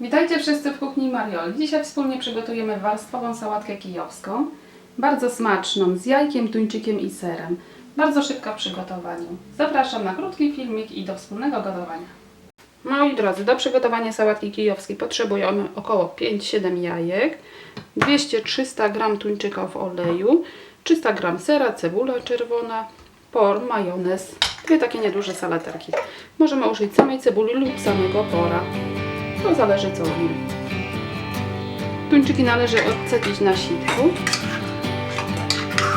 Witajcie wszyscy w kuchni Marioli. Dzisiaj wspólnie przygotujemy warstwową sałatkę kijowską. Bardzo smaczną, z jajkiem, tuńczykiem i serem. Bardzo szybka w przygotowaniu. Zapraszam na krótki filmik i do wspólnego gotowania. Moi drodzy, do przygotowania sałatki kijowskiej potrzebujemy około 5-7 jajek, 200-300 g tuńczyka w oleju, 300 g sera, cebula czerwona, por, majonez, dwie takie nieduże salaterki. Możemy użyć samej cebuli lub samego pora. To zależy co lubimy. Tuńczyki należy odcedzić na sitku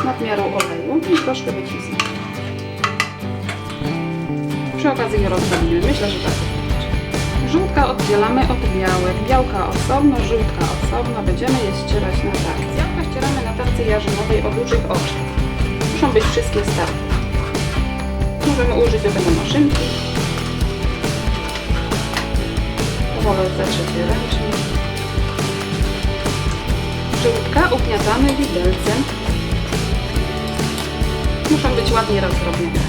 z nadmiarą oleju i troszkę wycisnąć. Przy okazji je rozprawimy. Myślę, że tak. Żółtka oddzielamy od białek. Białka osobno, żółtka osobno. Będziemy je ścierać na tarce. Białka ścieramy na tarce jarzynowej o dużych oczach. Muszą być wszystkie starte. Możemy użyć do tego maszynki. Zatrzeć je ręcznie. Żółtka ugniatamy widelcem. Muszą być ładnie rozdrobnione.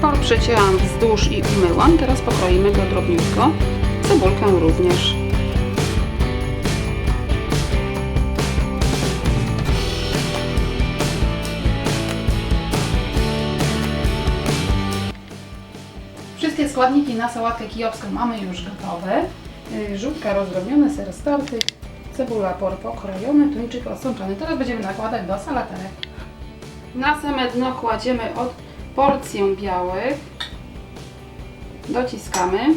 Por przecięłam wzdłuż i umyłam. Teraz pokroimy go drobniutko. Cebulkę również. Wszystkie składniki na sałatkę kijowską mamy już gotowe. Yy, Żółtka rozdrobnione, ser starty, cebula por pokrojony, tuńczyk osączony. Teraz będziemy nakładać do salaterek. Na same dno kładziemy od porcję białek. Dociskamy.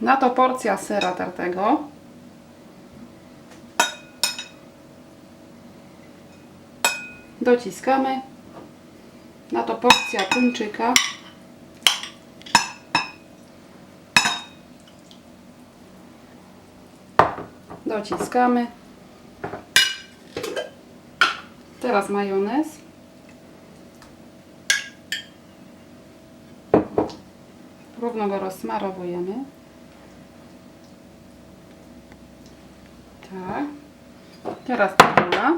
Na to porcja sera tartego. Dociskamy. Na to porcja tuńczyka. Dociskamy. Teraz majonez. Równo go rozsmarowujemy. Tak. Teraz cebula.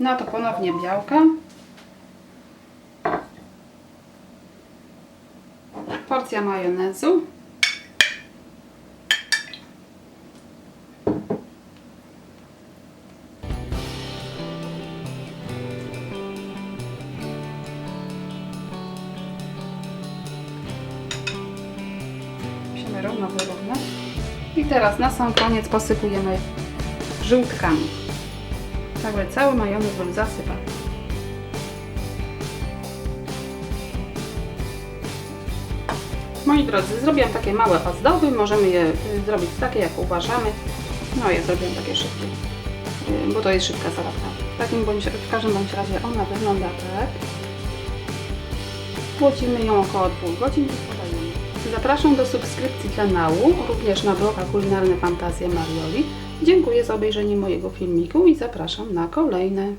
Na to ponownie białka. Porcja majonezu. Musimy równo wyrównać. I teraz na sam koniec posypujemy żółtkami. By cały majonez był zasypany. Moi drodzy, zrobiłam takie małe ozdoby. Możemy je y, zrobić takie, jak uważamy. No, ja zrobiłam takie szybkie, y, bo to jest szybka sałatka. W, takim bądź, w każdym bądź razie ona wygląda tak. Płocimy ją około 2 godzin. Zapraszam do subskrypcji kanału, również na bloga Kulinarne Fantazje Marioli. Dziękuję za obejrzenie mojego filmiku i zapraszam na kolejne.